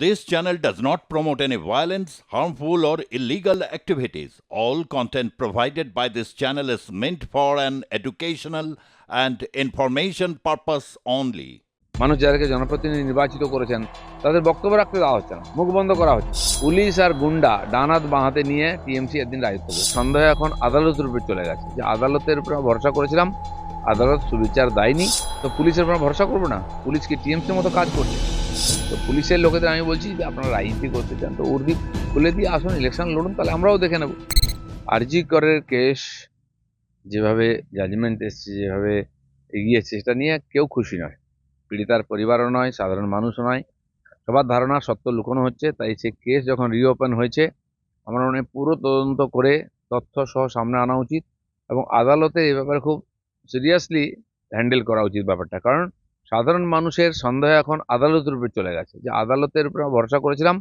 This channel does not promote any violence, harmful, or illegal activities. All content provided by this channel is meant for an educational and information purpose only. মানুষ যাদেরকে জনপ্রতিনিধি নির্বাচিত করেছেন তাদের বক্তব্য রাখতে দেওয়া হচ্ছে না। মুখ বন্ধ করা হচ্ছে। পুলিশ আর গুন্ডা ডানাত বাঁহাতে নিয়ে টিএমসি একদিন রাজত্ব করবে। সন্দেহ এখন আদালতের উপরে চলে গেছে যে আদালতের উপর ভরসা করেছিলাম আদালত সুবিচার দেয়নি। তো পুলিশের উপর ভরসা করব না? পুলিশ কি টিএমসির মতো কাজ করছে? তো পুলিশের লোকেদের আমি বলছি যে আপনারা রাজনীতি করতে চান তো উর্দি খুলে দিয়ে আসুন ইলেকশন লড়ুন, তাহলে আমরাও দেখে নেব। আরজি করের কেস যেভাবে জাজমেন্ট এসছে, যেভাবে এগিয়েছে সেটা নিয়ে কেউ খুশি নয়। পীড়িতার পরিবারও নয়, সাধারণ মানুষও নয়। সবার ধারণা, সত্য লুকোনো হচ্ছে, তাই সে কেস যখন রিওপেন হয়েছে, আমার মনে পুরো তদন্ত করে তথ্য সহ সামনে আনা উচিত এবং আদালতে এ ব্যাপারে খুব সিরিয়াসলি হ্যান্ডেল করা উচিত ব্যাপারটা। কারণ সাধারণ মানুষের সন্দেহ এখন আদালতের উপর চলে গেছে। যে আদালতের উপর ভরসা করেছিলাম,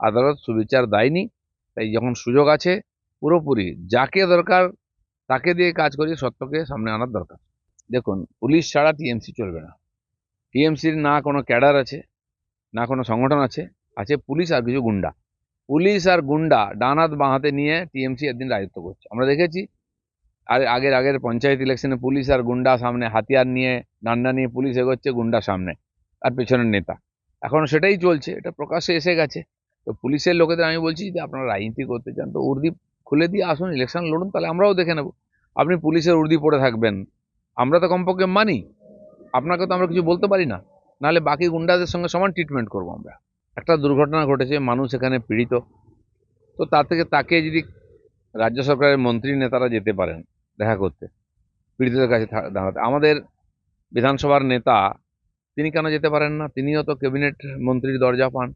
আদালত সুবিচার দেয়নি, তাই যখন সুযোগ আছে, পুরোপুরি যাকে দরকার তাকে দিয়ে কাজ করিয়ে সত্যকে সামনে আনার দরকার। দেখুন, পুলিশ ছাড়া টিএমসি চলবে না। টিএমসির না কোনো ক্যাডার আছে, না কোনো সংগঠন আছে আছে পুলিশ আর কিছু গুন্ডা। পুলিশ আর গুন্ডা ডানাত বাঁহাতে নিয়ে টিএমসি একদিন রাজত্ব করছে। আমরা দেখেছি আর আগের আগের পঞ্চায়েত ইলেকশনে পুলিশ আর গুন্ডা সামনে, হাতিয়ার নিয়ে ডান্ডা নিয়ে পুলিশ এগোচ্ছে, গুন্ডা সামনে আর পেছনের নেতা। এখন সেটাই চলছে, এটা প্রকাশ্যে এসে গেছে। তো পুলিশের লোকেদের আমি বলছি যে, আপনারা রাজনীতি করতে চান, তো উর্দি খুলে দিয়ে আসুন ইলেকশন লড়ুন, তাহলে আমরাও দেখে নেব। আপনি পুলিশের উর্দি পড়ে থাকবেন। আমরা তো কমপক্ষে মানি। আপনাকে তো আমরা কিছু বলতে পারি না। নাহলে বাকি গুন্ডাদের সঙ্গে সমান ট্রিটমেন্ট করব আমরা। একটা দুর্ঘটনা ঘটেছে, মানুষ এখানে পীড়িত। তো তার থেকে তাকে যদি রাজ্য সরকারের মন্ত্রী নেতারা যেতে পারেন, দেখা করতে, পীড়িতদের কাছে দাঁড়াতে। আমাদের বিধানসভার নেতা, তিনি কেন যেতে পারেন না? তিনিও তো ক্যাবিনেট মন্ত্রীর দরজা পান।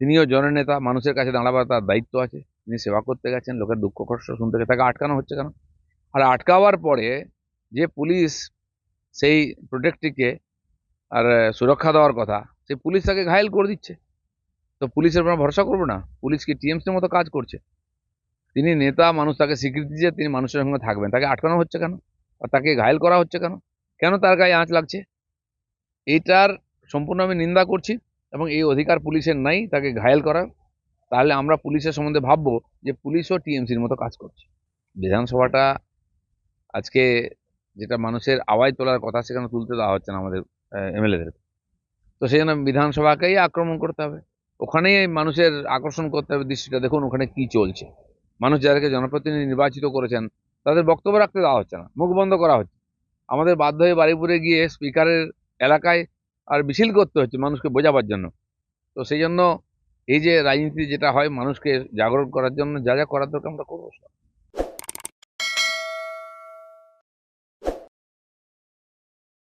তিনিও জননেতা মানুষের কাছে দাঁড়াবার তার দায়িত্ব আছে। তিনি সেবা করতে গেছেন, লোকের দুঃখ, কষ্ট শুনতে গেছে। তাকে আটকানো হচ্ছে কেন? আর আটকাওয়ার পরে যে পুলিশ সেই প্রোটেক্টটিকে আর সুরক্ষা দেওয়ার কথা, সেই পুলিশ তাকে ঘায়েল করে দিচ্ছে। তো পুলিশের উপর ভরসা করব না? পুলিশ কি টিএমসির মতো কাজ করছে? তিনি নেতা, মানুষ তাকে স্বীকৃতি দিয়ে তিনি মানুষের সঙ্গে থাকবেন। তাকে আটকানো হচ্ছে কেন? আর তাকে ঘায়েল করা হচ্ছে কেন? কেন তার গায়ে আঁচ লাগছে? এইটার সম্পূর্ণ আমি নিন্দা করছি এবং এই অধিকার পুলিশের নাই, তাকে ঘায়েল করার তাহলে আমরা পুলিশের সম্বন্ধে ভাববো যে পুলিশও টিএমসির মতো কাজ করছে। বিধানসভাটা আজকে যেটা মানুষের আওয়াজ তোলার কথা সেখানে তুলতে দেওয়া হচ্ছে না আমাদের এমএলএদের। তো সেই জন্য বিধানসভাকেই আক্রমণ করতে হবে। ওখানেই মানুষের আকর্ষণ করতে হবে দৃষ্টিটা। দেখুন ওখানে কি চলছে। মানুষ যাদেরকে জনপ্রতিনিধি নির্বাচিত করেছেন, তাদের বক্তব্য রাখতে দেওয়া হচ্ছে না, মুখ বন্ধ করা হচ্ছে আমাদের বাধ্য হয়ে বাড়িপুরে গিয়ে স্পিকারের এলাকায় আর মিছিল করতে হচ্ছে মানুষকে বোঝাবার জন্য তো সেই জন্য এই যে রাজনীতি যেটা হয় মানুষকে জাগরণ করার জন্য যা যা করার দরকার আমরা করব।